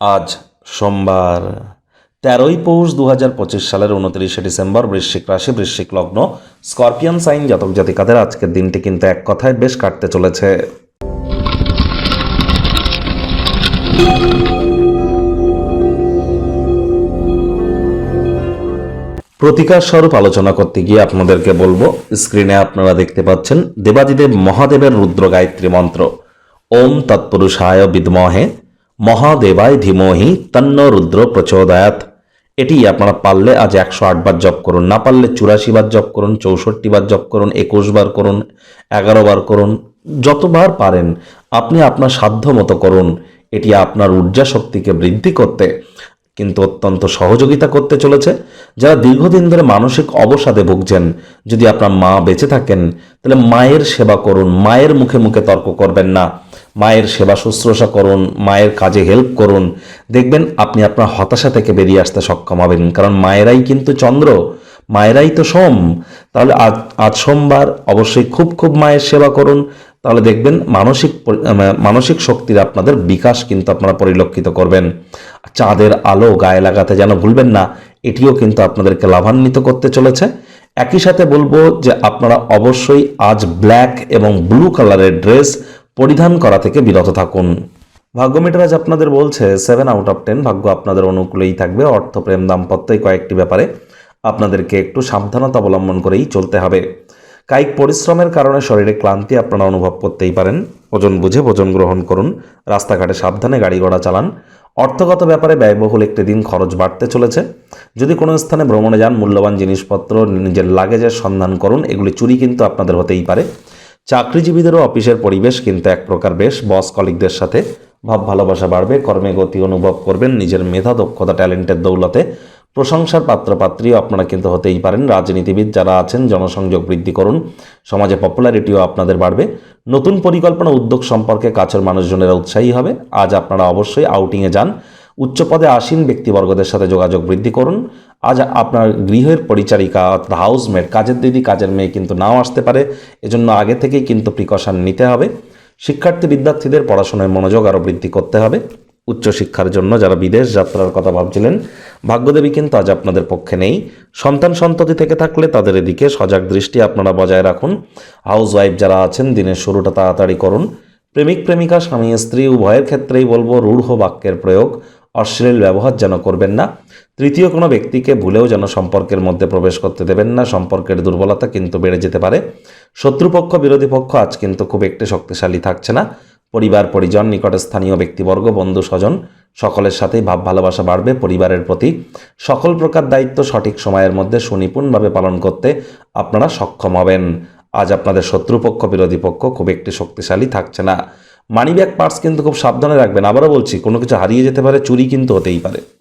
আজ সোমবার তেরোই পৌষ দু হাজার পঁচিশ সালের উনত্রিশে ডিসেম্বর বৃশ্চিক রাশি, বৃশ্চিক লগ্ন। স্করপিয়ান সাইন জাতক জাতিকাদের আজকের দিনটি কিন্তু এক কথায় বেশ কাটতে চলেছে। প্রতিকার স্বরূপ আলোচনা করতে গিয়ে আপনাদেরকে বলব, স্ক্রিনে আপনারা দেখতে পাচ্ছেন দেবাদিদেব মহাদেবের রুদ্র গায়ত্রী মন্ত্র। ওম তৎপুরুষায় বিদ্মহে মহাদেবায় ধীমহি তন্ন রুদ্র প্রচোদায়াত এটি আপনারা পারলে আজ একশো আট বার জপ করুন, না পারলে চুরাশি বার জপ করুন, চৌষট্টি বার জপ করুন, একুশ বার করুন, এগারো বার করুন, যতবার পারেন, আপনি আপনার সাধ্য মতো করুন। এটি আপনার ঊর্জা শক্তিকে বৃদ্ধি করতে কিন্তু অত্যন্ত সহযোগিতা করতে চলেছে। যারা দীর্ঘদিন ধরে মানসিক অবসাদে ভুগছেন, যদি আপনার মা বেঁচে থাকেন, তাহলে মায়ের সেবা করুন, মায়ের মুখে মুখে তর্ক করবেন না। মায়ের সেবা শুশ্রূষা করুন, মায়ের কাজে হেল্প করুন। দেখবেন আপনি আপনার হতাশা থেকে বেরিয়ে আসতে সক্ষম হবেন, কারণ মায়েরাই কিন্তু চন্দ্র, মায়েরাই তো সোম। তাহলে আজ আজ সোমবার অবশ্যই খুব খুব মায়ের সেবা করুন তাহলে দেখবেন মানসিক মানসিক শক্তির আপনাদের বিকাশ কিন্তু আপনারা পরিলক্ষিত করবেন। চাঁদের আলো গায়ে লাগাতে যেন ভুলবেন না, এটিও কিন্তু আপনাদেরকে লাভান্বিত করতে চলেছে। একই সাথে বলব যে আপনারা অবশ্যই আজ ব্ল্যাক এবং ব্লু কালারের ড্রেস পরিধান করা থেকে বিরত থাকুন। ভাগ্য মিটার আজ আপনাদের বলছে সেভেন আউট অফ টেন ভাগ্য আপনাদের অনুকূলেই থাকবে। অর্থ প্রেম দাম্পত্য এই কয়েকটি ব্যাপারে আপনাদেরকে একটু সাবধানতা অবলম্বন করেই চলতে হবে। কায়িক পরিশ্রমের কারণে শরীরে ক্লান্তি আপনারা অনুভব করতেই পারেন। ওজন বুঝে ভোজন গ্রহণ করুন। রাস্তাঘাটে সাবধানে গাড়ি ঘোড়া চালান। অর্থগত ব্যাপারে ব্যয়বহুল একটি দিন খরচ বাড়তে চলেছে। যদি কোনো স্থানে ভ্রমণে যান, মূল্যবান জিনিসপত্র, নিজের লাগেজের সন্ধান করুন। এগুলি চুরি কিন্তু আপনাদের হতেই পারে। চাকরিজীবীদেরও অফিসের পরিবেশ কিন্তু এক প্রকার বেশ। বস কলিকদের সাথে ভাব ভালোবাসা বাড়বে, কর্মে গতি অনুভব করবেন। নিজের মেধা, দক্ষতা, ট্যালেন্টের দৌলতে প্রশংসার পাত্রপাত্রীও আপনারা কিন্তু হতেই পারেন। রাজনীতিবিদ যারা আছেন, জনসংযোগ বৃদ্ধি করুন। সমাজে পপুলারিটিও আপনাদের বাড়বে। নতুন পরিকল্পনা উদ্যোগ সম্পর্কে কাছের মানুষজনেরা উৎসাহী হবে। আজ আপনারা অবশ্যই আউটিংয়ে যান। উচ্চ পদে আসীন ব্যক্তিবর্গদের সাথে যোগাযোগ বৃদ্ধি করুন। আজ আপনার গৃহের পরিচারিকা অর্থাৎ হাউসমেট কাজের দিদি, কাজের মেয়ে কিন্তু নাও আসতে পারে। এজন্য আগে থেকেই কিন্তু প্রিকশন নিতে হবে। শিক্ষার্থী, বিদ্যার্থীদের পড়াশোনায় মনোযোগ আরও বৃদ্ধি করতে হবে। উচ্চশিক্ষার জন্য যারা বিদেশ যাত্রার কথা ভাবছিলেন, ভাগ্যদেবী কিন্তু আজ আপনাদের পক্ষে নেই। সন্তান সন্ততি থেকে থাকলে তাদের এদিকে সজাগ দৃষ্টি আপনারা বজায় রাখুন। হাউস ওয়াইফ যারা আছেন, দিনের শুরুটা তাড়াতাড়ি করুন। প্রেমিক, প্রেমিকা, স্বামী, স্ত্রী, উভয়ের ক্ষেত্রেই বলব, রূঢ় বাক্যের প্রয়োগ, অশ্লীল ব্যবহার যেন করবেন না। তৃতীয়, কোনো ব্যক্তিকে ভুলেও যেন সম্পর্কের মধ্যে প্রবেশ করতে দেবেন না। সম্পর্কের দুর্বলতা কিন্তু বেড়ে যেতে পারে। শত্রুপক্ষ, বিরোধী পক্ষ আজ কিন্তু খুব একটি শক্তিশালী থাকছে না। পরিবার, পরিজন, নিকট স্থানীয় ব্যক্তিবর্গ, বন্ধু, স্বজন, সকলের সাথেই ভাব, ভালোবাসা বাড়বে পরিবারের প্রতি। সকল প্রকার দায়িত্ব সঠিক সময়ের মধ্যে সুনিপুণভাবে পালন করতে আপনারা সক্ষম হবেন। আজ আপনাদের শত্রুপক্ষ, বিরোধী পক্ষ খুব একটি শক্তিশালী থাকছে না। মানি ব্যাগ পার্স কিন্তু খুব সাবধানে রাখবেন। আবারও বলছি, কোনো কিছু হারিয়ে যেতে পারে, চুরি কিন্তু হতেই পারে।